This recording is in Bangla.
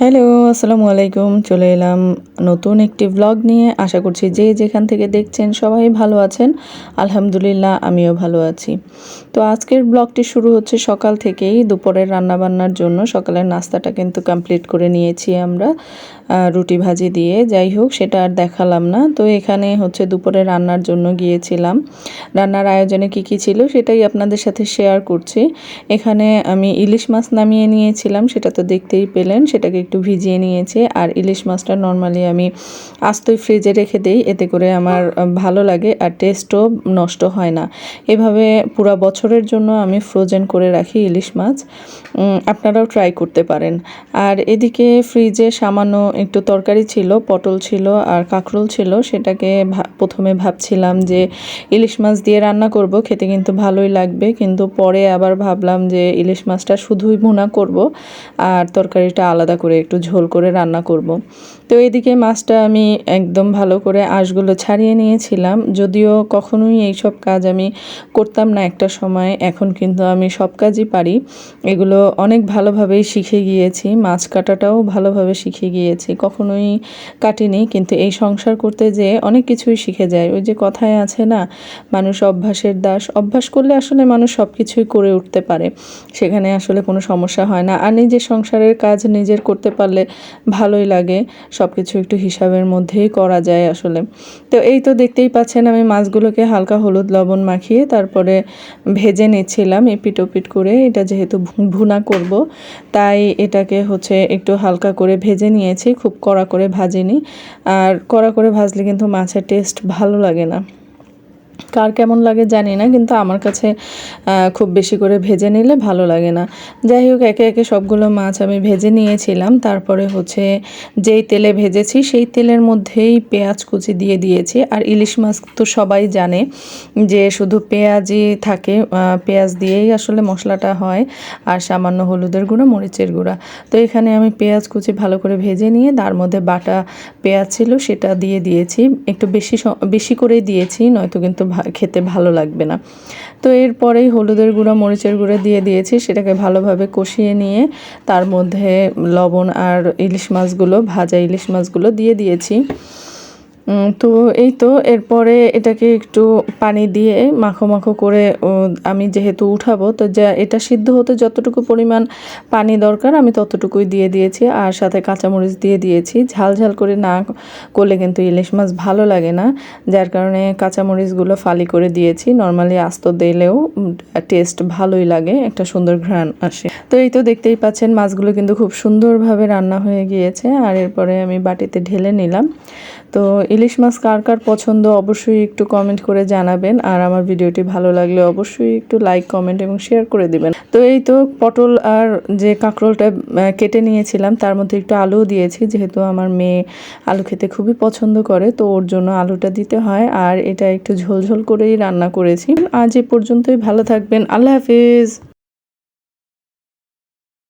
হ্যালো, আসসালামু আলাইকুম। চলে এলাম নতুন একটি ব্লগ নিয়ে। আশা করছি যে যেখান থেকে দেখছেন সবাই ভালো আছেন। আলহামদুলিল্লাহ, আমিও ভালো আছি। তো আজকের ব্লগটি শুরু হচ্ছে সকাল থেকেই। দুপুরের রান্নাবান্নার জন্য সকালের নাস্তাটা কিন্তু কমপ্লিট করে নিয়েছি আমরা রুটি ভাজি দিয়ে। যাই হোক, সেটা আর দেখালাম না। তো এখানে হচ্ছে দুপুরে রান্নার জন্য গিয়েছিলাম। রান্নার আয়োজনে কি কি ছিল সেটাই আপনাদের সাথে শেয়ার করছি। এখানে আমি ইলিশ মাছ নামিয়ে নিয়েছিলাম, সেটা তো দেখতেই পেলেন। সেটাকে একটু ভিজিয়ে নিয়েছি। আর ইলিশ মাছটা নর্মালি আমি আস্তই ফ্রিজে রেখে দেই, এতে করে আমার ভালো লাগে আর টেস্টও নষ্ট হয় না। এভাবে পুরো বছরের জন্য আমি ফ্রোজেন করে রাখি ইলিশ মাছ। আপনারাও ট্রাই করতে পারেন। আর এদিকে ফ্রিজে সামান্য একটু তরকারি ছিল, পটল ছিল আর কাঁকরোল ছিল, সেটাকে প্রথমে ভাবছিলাম যে ইলিশ মাছ দিয়ে রান্না করব, খেতে কিন্তু ভালোই লাগবে। কিন্তু পরে আবার ভাবলাম যে ইলিশ মাছটা শুধুই ভুনা করব, আর তরকারিটা আলাদা করে একটু ঝোল করে রান্না করব। তো এদিকে মাছটা আমি একদম ভালো করে আঁশগুলো ছাড়িয়ে নিয়েছিলাম। যদিও কখনোই এইসব কাজ আমি করতাম না একটা সময়, এখন কিন্তু আমি সব কাজই পারি। এগুলো অনেক ভালোভাবেই শিখে গিয়েছি, মাছ কাটাটাও ভালোভাবে শিখে গিয়েছি, কখনোই কাটিনি। কিন্তু এই সংসার করতে যেয়ে অনেক কিছুই শিখে যায় ওই যে কথায় আছে না, মানুষ অভ্যাসের দাস। অভ্যাস করলে আসলে মানুষ সব কিছুই করে উঠতে পারে। সেখানে আসলে কোনো সমস্যা হয় না। আর নিজের সংসারের কাজ নিজের করতে পারলে ভালোই লাগে। সব কিছু একটু হিসাবের মধ্যেই করা যায় আসলে। তো এই তো দেখতেই পাচ্ছেন আমি মাছগুলোকে হালকা হলুদ লবণ মাখিয়ে তারপরে ভেজে নিচ্ছিলাম এপিট ওপিট করে। এটা যেহেতু ভুনা করব, তাই এটাকে হচ্ছে একটু হালকা করে ভেজে নিয়েছি। খুব কড়া করে ভাজিনি। আর কড়া করে ভাজলে কিন্তু মাছের টেস্ট ভালো লাগে না। কার কেমন লাগে জানি না, কিন্তু আমার কাছে খুব বেশি করে ভেজে নিলে ভালো লাগে না। যাই হোক, একে একে সবগুলো মাছ আমি ভেজে নিয়েছিলাম। তারপরে হচ্ছে যেই তেলে ভেজেছি, সেই তেলের মধ্যেই পেঁয়াজ কুচি দিয়ে দিয়েছি। আর ইলিশ মাছ তো সবাই জানে যে শুধু পেঁয়াজই থাকে পেঁয়াজ দিয়েই আসলে মশলাটা হয়। আর সামান্য হলুদের গুঁড়ো, মরিচের গুঁড়া। তো এখানে আমি পেঁয়াজ কুচি ভালো করে ভেজে নিয়ে, তার মধ্যে বাটা পেঁয়াজ ছিল, সেটা দিয়ে দিয়েছি। একটু বেশি বেশি করেই দিয়েছি, নয়তো কিন্তু খেতে ভালো লাগবে না। তো এরপরেই হলুদের গুঁড়া, মরিচের গুঁড়া দিয়ে দিয়েছি, সেটাকে ভালোভাবে কষিয়ে নিয়ে তার মধ্যে লবণ আর ইলিশ মাছগুলো, ভাজা ইলিশ মাছগুলো দিয়ে দিয়েছি। তো এই তো, এরপরে এটাকে একটু পানি দিয়ে মাখো মাখো করে আমি যেহেতু উঠাবো, তো যা, এটা সিদ্ধ হতে যতটুকু পরিমাণ পানি দরকার, আমি ততটুকুই দিয়ে দিয়েছি। আর সাথে কাঁচামরিচ দিয়ে দিয়েছি। ঝাল ঝাল করে না করলে কিন্তু ইলিশ মাছ ভালো লাগে না। যার কারণে কাঁচামরিচগুলো ফালি করে দিয়েছি। নর্মালি আস্ত দিলেও টেস্ট ভালোই লাগে, একটা সুন্দর ঘ্রাণ আসে। তো এই তো দেখতেই পাচ্ছেন, মাছগুলো কিন্তু খুব সুন্দরভাবে রান্না হয়ে গিয়েছে আর এরপরে আমি বাটিতে ঢেলে নিলাম। তো ইলিশ মাছ কার কার পছন্দ অবশ্যই একটু কমেন্ট করে জানাবেন আর আমার ভিডিওটি ভালো লাগলে অবশ্যই একটু লাইক কমেন্ট এবং শেয়ার করে দিবেন। তো এই তো পটল আর যে কাঁকরোলটা কেটে নিয়েছিলাম, তার মধ্যে একটু আলুও দিয়েছি, যেহেতু আমার মেয়ে আলু খেতে খুবই পছন্দ করে, তো ওর জন্য আলুটা দিতে হয় আর এটা একটু ঝোল ঝোল করেই রান্না করেছি। আজ এ পর্যন্তই, ভালো থাকবেন, আল্লাহ হাফিজ।